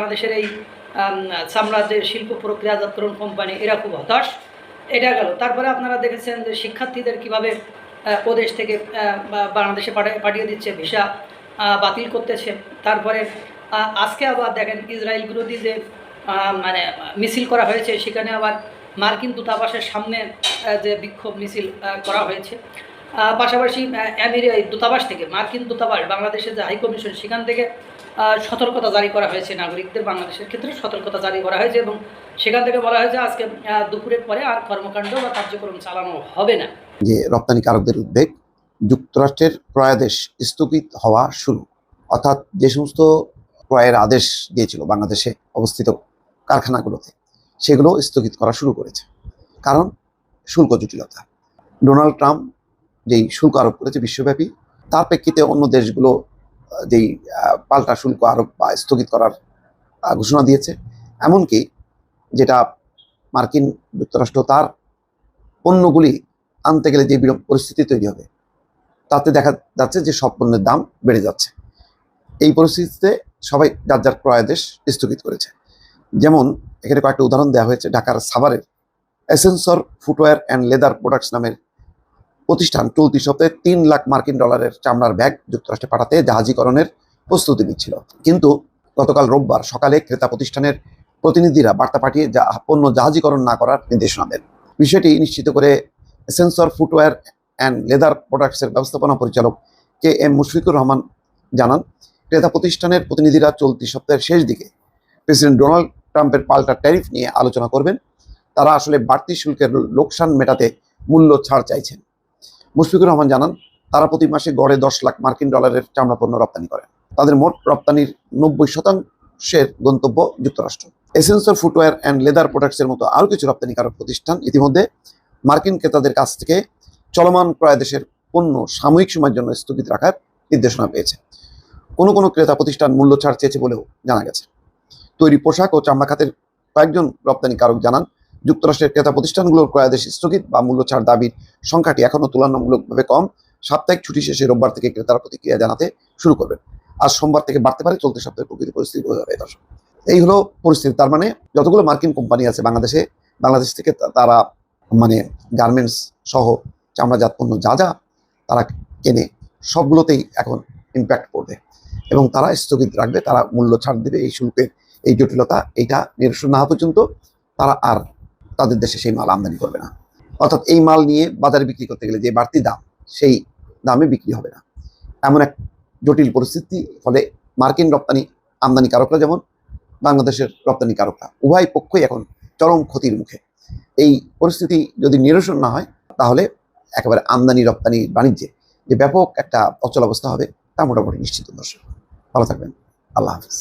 বাংলাদেশের এই সাম্রাজ্যের শিল্প প্রক্রিয়াজাতকরণ কোম্পানি এরা খুব হতাশ। এটা গেল। তারপরে আপনারা দেখেছেন যে শিক্ষার্থীদের কীভাবে প্রদেশ থেকে বাংলাদেশে পাঠা- পাঠিয়ে দিচ্ছে, ভিসা বাতিল করতেছে। তারপরে আজকে আবার দেখেন ইসরায়েল বিরোধী যে মানে মিছিল করা হয়েছে, সেখানে আবার মার্কিন দূতাবাসের সামনে যে বিক্ষোভ মিছিল করা হয়েছে। পাশাপাশি আহ, দূতাবাস থেকে মার্কিন দূতাবাস বাংলাদেশের যে হাইকমিশন সেখান থেকে সতর্কতা জারি করা হয়েছে নাগরিকদের বাংলাদেশের ক্ষেত্রে সতর্কতা জারি করা হয়েছে এবং সেখান থেকে বলা হয়েছে আজকে দুপুরের পরে আর কর্মকাণ্ড বা কার্যক্রম চালানো হবে না। যে রপ্তানিকারকদের উদ্বেগ যুক্তরাষ্ট্রের ক্রয়াদেশ স্থগিত হওয়া শুরু। অর্থাৎ যে সমস্ত ক্রয়ের আদেশ দিয়েছিল বাংলাদেশে অবস্থিত কারখানাগুলোতে সেগুলো স্থগিত করা শুরু করেছে। কারণ শুল্ক জটিলতা। ডোনাল্ড ট্রাম্প যেই শুল্ক আরোপ করেছে বিশ্বব্যাপী, তার প্রেক্ষিতে অন্য দেশগুলো যেই পাল্টা শুল্ক আরোপ বা স্থগিত করার ঘোষণা দিয়েছে। এমনকি যেটা মার্কিন যুক্তরাষ্ট্র তার পণ্যগুলি আনতে গেলে যে বিরূপ পরিস্থিতি তৈরি হবে, তাতে দেখা যাচ্ছে যে সব পণ্যের দাম বেড়ে যাচ্ছে। এই পরিস্থিতিতে সবাই যার যার ক্রয়াদেশ স্থগিত করেছে। যেমন, এখানে কয়েকটা উদাহরণ দেওয়া হয়েছে, ঢাকার সাভারের এসেন্সর ফুটওয়্যার অ্যান্ড লেদার প্রোডাক্টস নামের প্রতিষ্ঠান চলতি সপ্তাহে তিন লাখ মার্কিন ডলারের চামড়ার ব্যাগ যুক্তরাষ্ট্রে পাঠাতে জাহাজীকরণের প্রস্তুতি নিচ্ছিল। কিন্তু গতকাল রোববার সকালে ক্রেতা প্রতিষ্ঠানের প্রতিনিধিরা বার্তা পাঠিয়ে যা পণ্য জাহাজীকরণ না করার নির্দেশনা দেন। বিষয়টি নিশ্চিত করে সেন্সর ফুটওয়্যার অ্যান্ড লেদার প্রোডাক্টসের ব্যবস্থাপনা পরিচালক কে এম মুশফিকুর রহমান জানান, ক্রেতা প্রতিষ্ঠানের প্রতিনিধিরা চলতি সপ্তাহের শেষ দিকে প্রেসিডেন্ট ডোনাল্ড ট্রাম্পের পাল্টা ট্যারিফ নিয়ে আলোচনা করবেন। তারা আসলে বাড়তি শুল্কের লোকসান মেটাতে মূল্য ছাড় চাইছেন। মুশফিকুর রহমান জানান, তারা প্রতি মাসে গড়ে দশ লাখ মার্কিন ডলারের চামড়া পণ্য রপ্তানি করেন তাদের মোট রপ্তানির নব্বই শতাংশের গন্তব্য যুক্তরাষ্ট্র। এসেন্সর ফুটওয়্যার অ্যান্ড লেদার প্রোডাক্টসের মতো আরও কিছু রপ্তানিকারক প্রতিষ্ঠান ইতিমধ্যে মার্কিন ক্রেতাদের কাছ থেকে চলমান ক্রয়াদেশের পণ্য সাময়িক সময়ের জন্য স্থগিত রাখার নির্দেশনা পেয়েছে। কোনো কোনো ক্রেতা প্রতিষ্ঠান মূল্য ছাড় চেয়েছে বলেও জানা গেছে। তৈরি পোশাক ও চামড়া খাতের কয়েকজন রপ্তানিকারক জানান যুক্তরাষ্ট্রের ক্রেতা প্রতিষ্ঠানগুলোর ক্রয়াদেশ স্থগিত বা মূল্য ছাড় দাবির সংখ্যাটি এখনও তুলনামূলকভাবে কম। সাপ্তাহিক ছুটি শেষে রোববার থেকে ক্রেতারা প্রতিক্রিয়া জানাতে শুরু করবেন। আজ সোমবার থেকে বাড়তে পারে চলতি সপ্তাহের প্রকৃতি পরিস্থিতি বোঝা যাবে দর্শক। এই হলো পরিস্থিতি। তার মানে যতগুলো মার্কিন কোম্পানি আছে বাংলাদেশে, বাংলাদেশ থেকে তারা মানে গার্মেন্টস সহ চামড়াজাত পণ্য যা যা তারা কেনে, সবগুলোতেই এখন ইম্প্যাক্ট পড়বে। এবং তারা স্থগিত রাখবে, তারা মূল্য ছাড় দেবে এই শুল্কের এই জটিলতা এটা নিরসন না পর্যন্ত তারা আর তাদের দেশে সেই মাল আমদানি করবে না। অর্থাৎ এই মাল নিয়ে বাজারে বিক্রি করতে গেলে যে বাড়তি দাম, সেই দামে বিক্রি হবে না। এমন এক জটিল পরিস্থিতি, ফলে মার্কিন রপ্তানি আমদানিকারকরা যেমন, বাংলাদেশের রপ্তানিকারকরা উভয় পক্ষই এখন চরম ক্ষতির মুখে। এই পরিস্থিতি যদি নিরসন না হয়, তাহলে একেবারে আমদানি রপ্তানি বাণিজ্যে যে ব্যাপক একটা অচল অবস্থা হবে, তা মোটামুটি নিশ্চিত দর্শক ভালো থাকবেন। আল্লাহ হাফিজ।